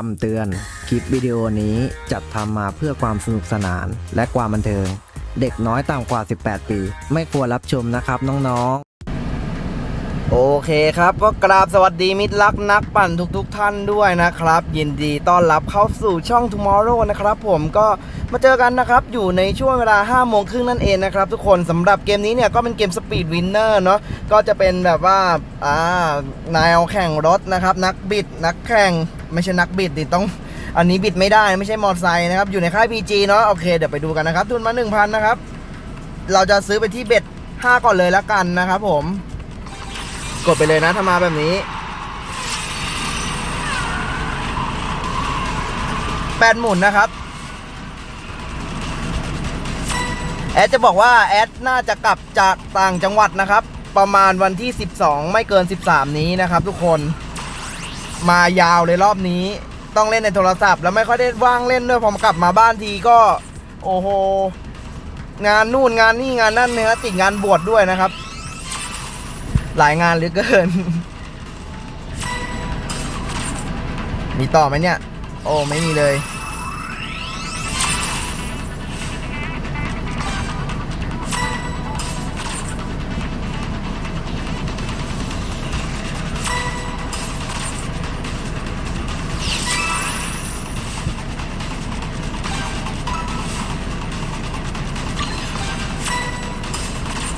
คำเตือน คลิปวิดีโอนี้จัดทำมาเพื่อความสนุกสนานและความบันเทิง เด็กน้อยต่ำกว่า 18 ปี ไม่ควรรับชมนะครับน้องๆ โอเคครับก็กราบสวัสดีมิตรรักนักปั่นทุกๆทท่านด้วยนะครับ ยินดีต้อนรับเข้าสู่ช่อง Tomorrow นะครับผมก็มาเจอกันนะครับ อยู่ในช่วงเวลา5โมงครึ่งนั่นเองนะครับทุกคนสำหรับเกมนี้เนี่ยก็เป็นเกม Speed Winner เนาะก็จะเป็นแบบว่าอ่านายเอาแข่งรถนะครับ นักบิดนักแข่ง ไม่ใช่นักบิดดิต้องอันนี้บิดไม่ได้ไม่ใช่มอเตอร์ไซค์นะครับอยู่ในค่าย PG เนาะโอเคเดี๋ยวไปดูกันนะครับทุนมา1,000นะครับเราจะซื้อไปที่เบ็ด5ก่อนเลยละกันนะครับผมกดไปเลยนะถ้ามาแบบนี้แปดหมุนนะครับ แอดจะบอกว่าแอดน่าจะกลับจากต่างจังหวัดนะครับ ประมาณวันที่ 12 ไม่เกิน 13 นี้นะครับทุกคน มายาวเลยรอบนี้ ต้องเล่นในโทรศัพท์ แล้วไม่ค่อยได้ว่างเล่นด้วยพอมกลับมาบ้านทีก็ โอ้โห งานนู่นงานนี่งานนั่นเนื้อติดงานบวชดด้วยนะครับ หลายงานเหลือเกิน มีต่อไหมเนี่ย โอ้ไม่มีเลย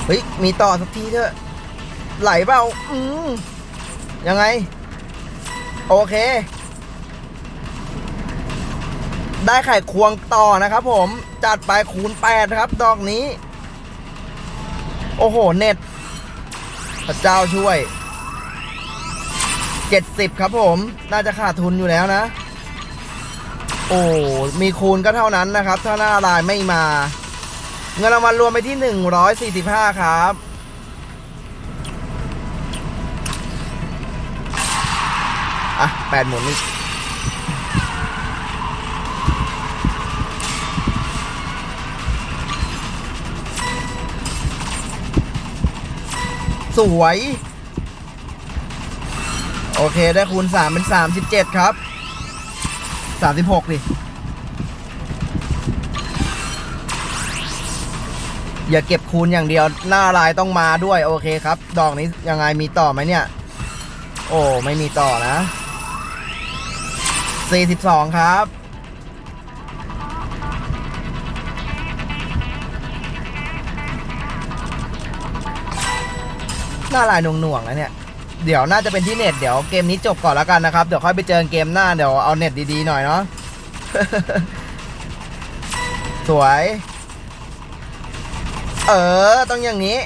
เฮ้ย มีต่อสักทีเถอะ ไหลเปล่า อืมยังไง โอเค ได้ไข่ควงต่อนะครับผม จัดไปคูณ8นะครับ ดอกนี้ โอ้โห เน็ต พระเจ้าช่วย 70 ครับผม น่าจะขาดทุนอยู่แล้วนะ โอ้ มีคูณก็เท่านั้นนะครับ ถ้าหน้าลายไม่มา เงินรางวัลรวมไปที่ 145 ครับ อะแปดหมุนนี่สวย โอเค ได้คูณ 3 เป็น 37 ครับ 36ดิ อย่าเก็บคูณอย่างเดียวหน้าลายต้องมาด้วยโอเคครับ ดอกนี้ยังไงมีต่อไหมเนี่ย โอ้ไม่มีต่อนะ 42 ครับหน้าลายหน่วงๆแล้วเนี่ย เดี๋ยวน่าจะเป็นที่เน็ตเดี๋ยวเกมนี้จบก่อนแล้วกันนะครับ เดี๋ยวค่อยไปเจอเกมหน้าเดี๋ยวเอาเน็ตดีๆหน่อยเนาะ สวย เออ ต้องอย่างนี้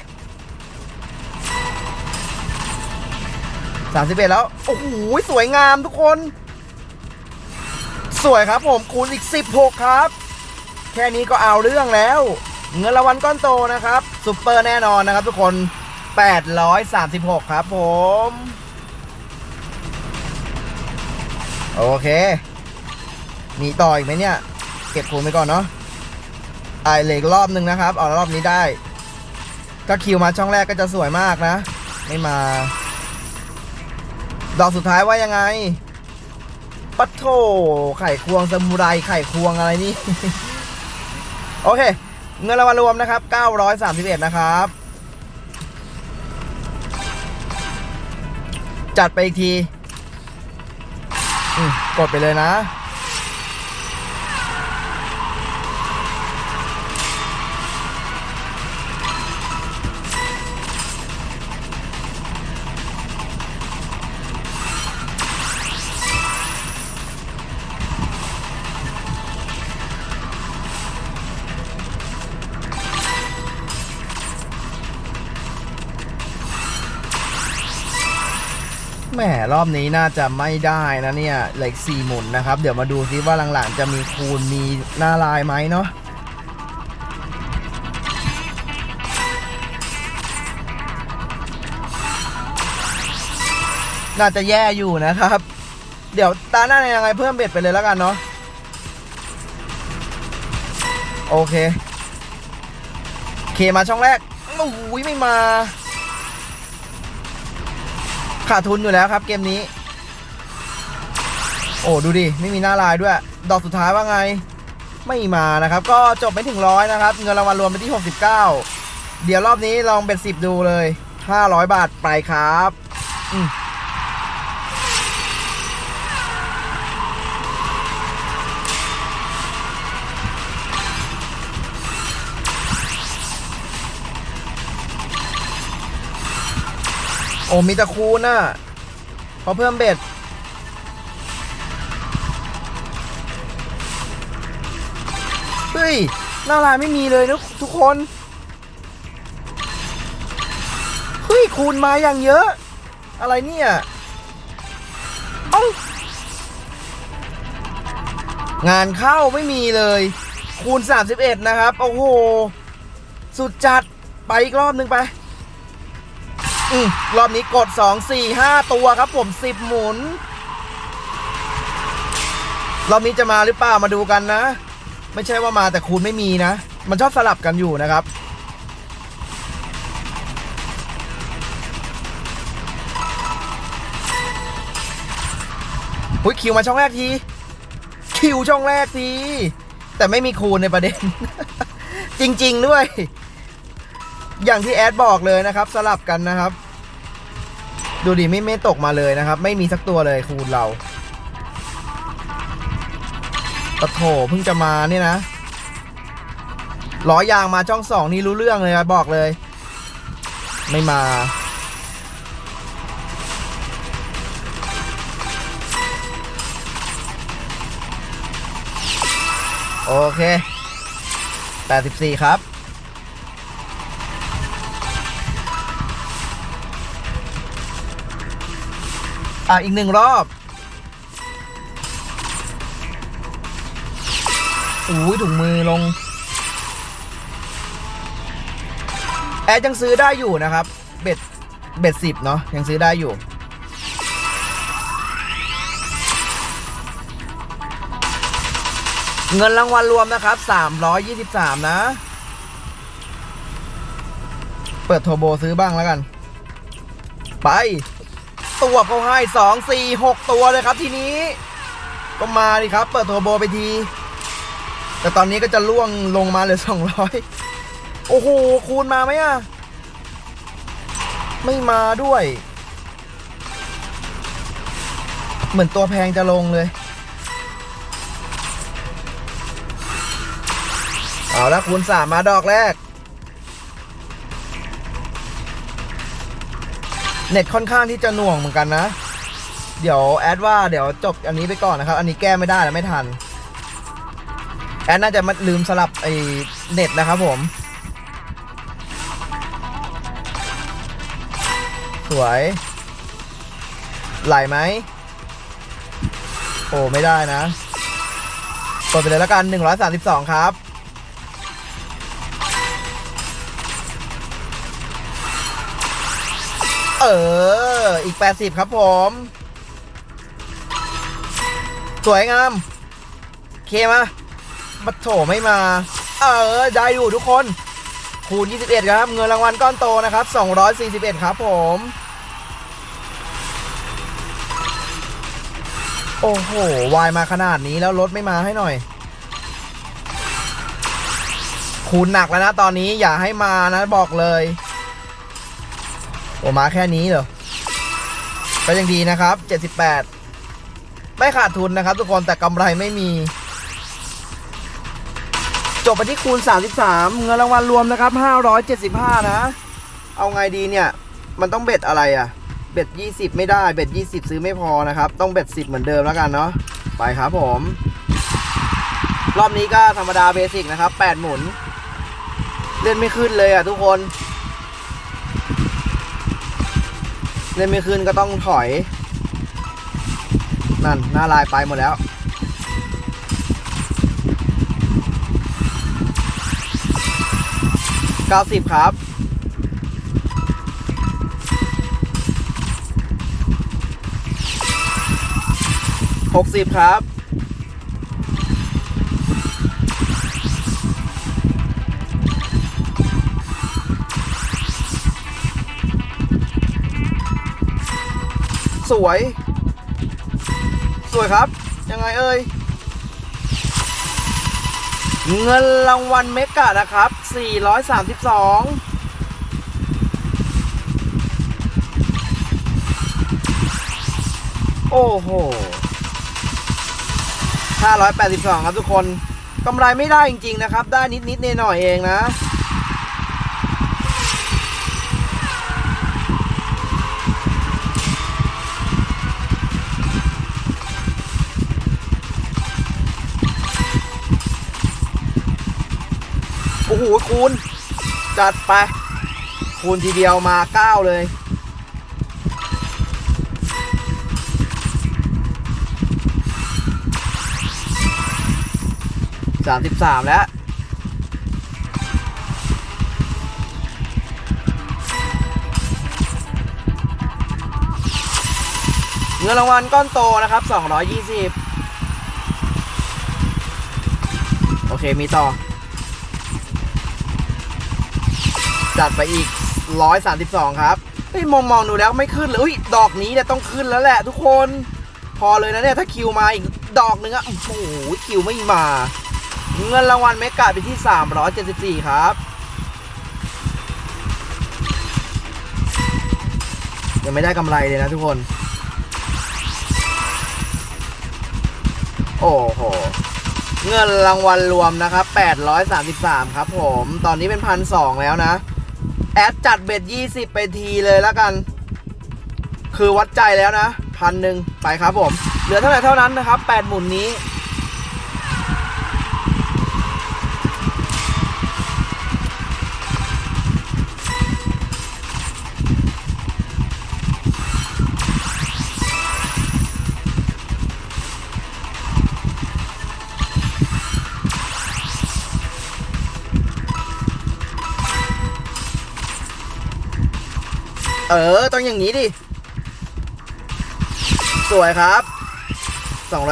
สามสิบเอ็ดแล้ว โอ้โห สวยงามทุกคน สวยครับผมคูณอีก16ครับ แค่นี้ก็เอาเรื่องแล้ว เงินรางวัลก้อนโตนะครับซุปเปอร์แน่นอนนะครับทุกคน836ครับผม โอเค มีต่ออีกไหมเนี่ย เก็บคูณไปก่อนเนาะ ไอเหล็กรอบหนึ่งนะครับเอารอบนี้ได้ถ้าคิวมาช่องแรกก็จะสวยมากนะ ไม่มา ดอกสุดท้ายว่ายังไงปัทโถไข่ควงซามูไรไข่ควงอะไรนี่ โอเค เงินรางวัลรวมนะครับ 931 นะครับ จัดไปอีกที กดไปเลยนะ หมรอบนี้น่าจะไม่ได้นะเนี่ยเหล็กสี่หมุนนะครับ เดี๋ยวมาดูซิว่าหลังๆ จะมีคูณมีหน้าลายไหมเนาะน่าจะแย่อยู่นะครับ เดี๋ยวตาหน้ายังไงเพิ่มเบ็ดไปเลยแล้วกันเนาะโอเคเคมาช่องแรกโอ้ยไม่มา ขาดทุนอยู่แล้วครับเกมนี้ โอ้ดูดิ ไม่มีหน้าลายด้วย ดอกสุดท้ายว่าไง ไม่มานะครับ ก็จบไม่ถึงร้อยนะครับ เงินรางวัลรวมไปที่ 69 เดี๋ยวรอบนี้ลองเป็น10ดูเลย 500 บาทไปครับ อืม โอ้มีตะคูน่ะพอเพิ่มเบ็ด เฮ้ย หน้าลายไม่มีเลยนะทุกคน เฮ้ย คูณมาอย่างเยอะ อะไรเนี่ยเอ้างานเข้าไม่มีเลย คูณ 31 นะครับ โอ้โห สุดจัด ไปอีกรอบหนึ่งไป อืมรอบนี้กด 2 4 5 ตัวครับผม 10 หมุน รอบนี้จะมาหรือเปล่ามาดูกันนะ ไม่ใช่ว่ามาแต่คูณไม่มีนะ มันชอบสลับกันอยู่นะครับหุยคิวมาช่องแรกที คิวช่องแรกที แต่ไม่มีคูณในประเด็น จริง ๆ ด้วย อย่างที่แอดบอกเลยนะครับ สลับกันนะครับ ดูดิไม่ไม่ตกมาเลยนะครับ ไม่มีสักตัวเลยคูณเราปะโถเพิ่งจะมาเนี่ยนะล้อยางมาช่องสองนี่รู้เรื่องเลยนะบอกเลย ไม่มา โอเค 84 ครับ อะอีกหนึ่งรอบอุ้ยถุงมือลง แอดยังซื้อได้อยู่นะครับ เบ็ด เบ็ดสิบเนาะยังซื้อได้อยู่ เงินรางวัลรวมนะครับ 323 นะ เปิดโทโบซื้อบ้างแล้วกัน ไป ตัวเขาให้2 4 6ตัวเลยครับทีนี้ ก็มาดิครับ เปิดโทรโบไปที แต่ตอนนี้ก็จะล่วงลงมาเหลือ200โอ้โห คูณมาไหมอะ ไม่มาด้วย เหมือนตัวแพงจะลงเลยเอาละคูณสามมาดอกแรก เน็ตค่อนข้างที่จะหน่วงเหมือนกันนะ เดี๋ยวแอดว่าเดี๋ยวจบอันนี้ไปก่อนนะครับ อันนี้แก้ไม่ได้แล้วไม่ทัน แอดน่าจะมาลืมสลับไอ้เน็ตนะครับผม สวย ไหลไหม โอ้ ไม่ได้นะกดไปเลยแล้วกัน 132 ครับ เออ อีก 80 ครับผม สวยงาม เคมาบัตโถไม่มา เออ ได้อยู่ทุกคน คูณ 21 ครับ เงินรางวัลก้อนโตนะครับ 241 ครับผม โอ้โห วายมาขนาดนี้แล้วรถไม่มาให้หน่อย คูณหนักแล้วนะตอนนี้อย่าให้มานะบอกเลย โอมาแค่นี้เหรอ ก็ยังดีนะครับ 78 ไม่ขาดทุนนะครับ ทุกคนแต่กำไรไม่มี จบไปที่คูณ 33 เงินรางวัลรวมนะครับ 575 นะ เอาไงดีเนี่ย มันต้องเบ็ดอะไรอะ่ะ เบ็ด 20 ไม่ได้ เบ็ด 20 ซื้อไม่พอนะครับ ต้องเบ็ด 10 เหมือนเดิมแล้วกันเนาะ ไปครับผม รอบนี้ก็ธรรมดาเบสิกนะครับ 8 หมุน เล่นไม่ขึ้นเลยอะทุกคน เล่นไม่ขึ้นก็ต้องถอย นั่น หน้าลายไปหมดแล้ว เก้าสิบครับหกสิบครับ สวย สวยครับ ยังไงเอ่ย เงินรางวัลเมกะนะครับ 432โอ้โห 582 ครับทุกคน กำไรไม่ได้จริง ๆ นะครับ ได้นิด ๆ หน่อยๆเองนะ โหคูณ จัดไป คูณทีเดียวมา9เลย สามสิบสามแล้วเงินรางวัลก้อนโตนะครับ 220 โอเค มีต่อ จัดไปอีก 132 ครับเฮ้ยมองมองดูแล้วไม่ขึ้นเลยอุ้ยดอกนี้เนี่ยต้องขึ้นแล้วแหละทุกคน พอเลยนะเนี่ยถ้าคิวมาอีกดอกหนึงอะโอ้โหคิวไม่มา เงินรางวัลเมกะไปที่ 374 ครับยังไม่ได้กำไรเลยนะทุกคน โอ้โห เงินรางวัลรวมนะครับ 833 ครับผม ตอนนี้เป็นพันสองแล้วนะ แอดจัดเบ็ด20ไปทีเลยแล้วกัน คือวัดใจแล้วนะพันหนึ่งไปครับผม เหลือเท่าไหร่เท่านั้นนะครับ8หมุนนี้ เออ ต้องอย่างนี้ดิ สวยครับ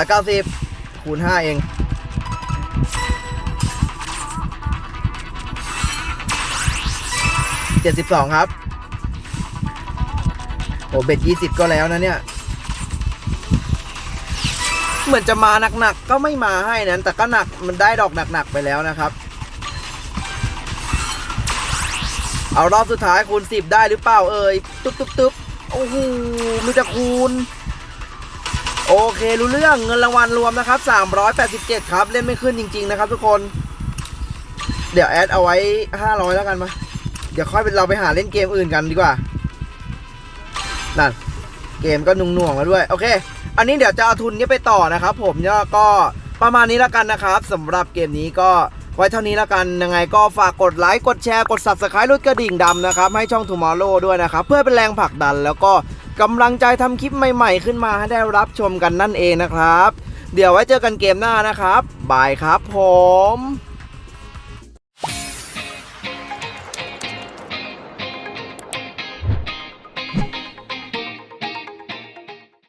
290 คูณ 5 เอง 72 ครับ โอ้เบ็ด20 ก็แล้วนะเนี่ย เหมือนจะมาหนักๆก็ไม่มาให้นั้น แต่ก็หนักมันได้ดอกหนักๆไปแล้วนะครับ เอารอบสุดท้ายคูณ10ได้หรือเปล่าเอ่ยตุ๊บตุ๊บตุ๊บโอ้โหมีแต่คูณ โอเครู้เรื่องเงินรางวัลรวมนะครับ 387 ครับ เล่นไม่ขึ้นจริง ๆ นะครับ ทุกคน เดี๋ยวแอดเอาไว้ 500 แล้วกันมาเดี๋ยวค่อยเป็นเราไปหาเล่นเกมอื่นกันดีกว่านั่นเกมก็นุ่งหน่วงแล้วด้วย โอเค อันนี้เดี๋ยวจะเอาทุนนี้ไปต่อนะครับ ผมเนี่ยก็ประมาณนี้แล้วกันนะครับสำหรับเกมนี้ก็ ไว้เท่านี้แล้วกันยังไงก็ฝากกดไลค์กดแชร์กด subscribe รุดกระดิ่งดำนะครับ ให้ช่อง Tomorrow ด้วยนะครับ เพื่อเป็นแรงผลักดัน แล้วก็กำลังใจทำคลิปใหม่ๆ ขึ้นมาให้ได้รับชมกันนั่นเองนะครับ เดี๋ยวไว้เจอกันเกมหน้านะครับบายครับผม